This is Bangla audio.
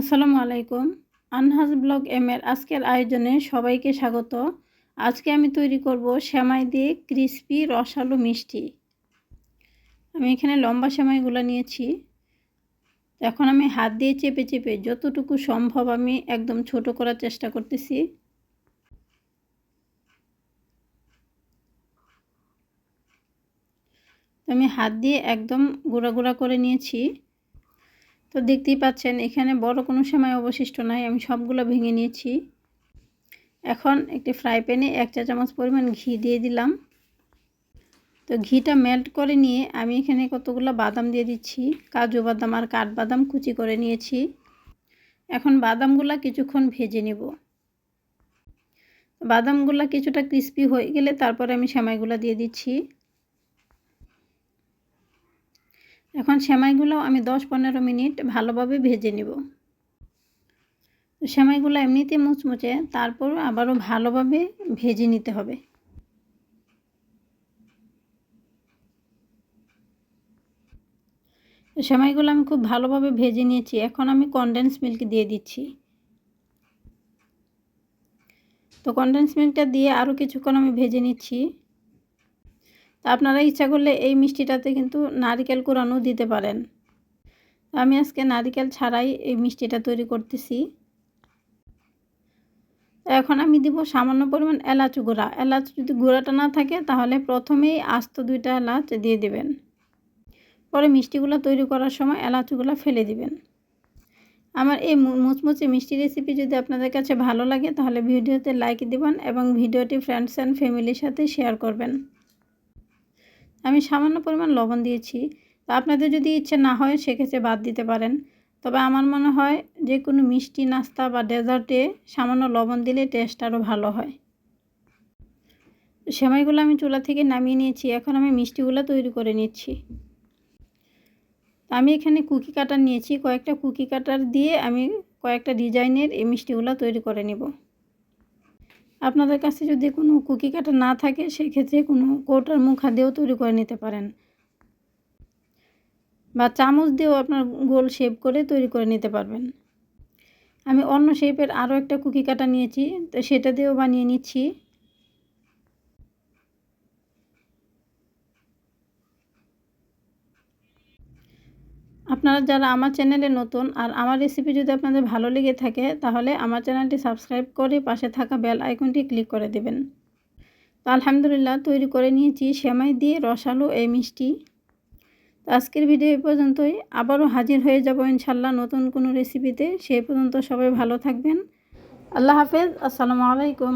আসসালামু আলাইকুম। আনহাজ ব্লগ এম এর আজকের আয়োজনে সবাইকে স্বাগত। আজকে আমি তৈরি করব সেমাই দিয়ে ক্রিস্পি রসালো মিষ্টি। আমি এখানে লম্বা সেমাইগুলো নিয়েছি। এখন আমি হাত দিয়ে চেপে চেপে যতটুকু সম্ভব আমি একদম ছোট করার চেষ্টা করতেছি। আমি হাত দিয়ে একদম গুঁড়া গুঁড়া করে নিয়েছি। তো দেখতেই পাচ্ছেন, এখানে বড় কোনো সময় অবশিষ্ট নাই, আমি সবগুলো ভেঙে নিয়েছি। এখন একটি ফ্রাই প্যানে এক চা চামচ পরিমাণ ঘি দিয়ে দিলাম। তো ঘিটা মেল্ট করে নিয়ে আমি এখানে কতগুলো বাদাম দিয়ে দিচ্ছি, কাজু বাদাম আর কাঠবাদাম কুচি করে নিয়েছি। এখন বাদামগুলো কিছুক্ষণ ভেজে নেব। বাদামগুলো কিছুটা ক্রিস্পি হয়ে গেলে তারপরে আমি সেমাইগুলো দিয়ে দিচ্ছি। এখন সেমাইগুলো আমি দশ পনেরো মিনিট ভালোভাবে ভেজে নেব। সেমাইগুলো এমনিতে মুচমুচে, তারপর আবারও ভালোভাবে ভেজে নিতে হবে। সেমাইগুলো আমি খুব ভালোভাবে ভেজে নিয়েছি। এখন আমি কনডেন্স মিল্ক দিয়ে দিচ্ছি। তো কনডেন্স মিল্কটা দিয়ে আরও কিছুক্ষণ আমি ভেজে নিচ্ছি। তা আপনারা ইচ্ছা করলে এই মিষ্টিটাতে কিন্তু নারিকেল কোরানো দিতে পারেন। আমি আজকে নারিকেল ছাড়াই এই মিষ্টিটা তৈরি করতেছি। এখন আমি দিব সামান্য পরিমাণ এলাচ গুঁড়া। এলাচ যদি গুঁড়াটা না থাকে, তাহলে প্রথমেই আস্ত দুইটা এলাচ দিয়ে দিবেন। পরে মিষ্টিগুলো তৈরি করার সময় এলাচগুলো ফেলে দিবেন। আমার এই মুচমুচে মিষ্টি রেসিপি যদি আপনাদের কাছে ভালো লাগে, তাহলে ভিডিওতে লাইক দিবেন এবং ভিডিওটি ফ্রেন্ডস অ্যান্ড ফ্যামিলির সাথে শেয়ার করবেন। আমি সামান্য পরিমাণ লবণ দিয়েছি। তা আপনাদের যদি ইচ্ছে না হয়, সেক্ষেত্রে বাদ দিতে পারেন। তবে আমার মনে হয়, যে কোনো মিষ্টি, নাস্তা বা ডেজার্টে সামান্য লবণ দিলে টেস্ট আরও ভালো হয়। সেমাইগুলো আমি চুলা থেকে নামিয়ে নিয়েছি। এখন আমি মিষ্টিগুলো তৈরি করে নিচ্ছি। আমি এখানে কুকি কাটার নিয়েছি। কয়েকটা কুকি কাটার দিয়ে আমি কয়েকটা ডিজাইনের এই মিষ্টিগুলো তৈরি করে নেব। আপনাদের কাছে যদি কোনো কুকি কাটা না থাকে, সেক্ষেত্রে কোনো কোটার মুখা দিয়েও তৈরি করে নিতে পারেন। বা চামচ দিয়েও আপনার গোল শেপ করে তৈরি করে নিতে পারবেন। আমি অন্য শেপের আরও একটা কুকি কাটা নিয়েছি, তো সেটা দিয়েও বানিয়ে নিচ্ছি। আপনারা যারা আমার চ্যানেলে নতুন আর আমার রেসিপি যদি আপনাদের ভালো লেগে থাকে, তাহলে আমার চ্যানেলটি সাবস্ক্রাইব করে পাশে থাকা বেল আইকনটি ক্লিক করে দেবেন। তো আলহামদুলিল্লাহ তৈরি করে নিয়েছি সেমাই দিয়ে রসালো এই মিষ্টি। তো আজকের ভিডিও এই পর্যন্তই। আবারও হাজির হয়ে যাব ইনশাল্লাহ নতুন কোনো রেসিপিতে সেই পর্যন্ত সবাই ভালো থাকবেন। আল্লাহ হাফেজ। আসসালামু আলাইকুম।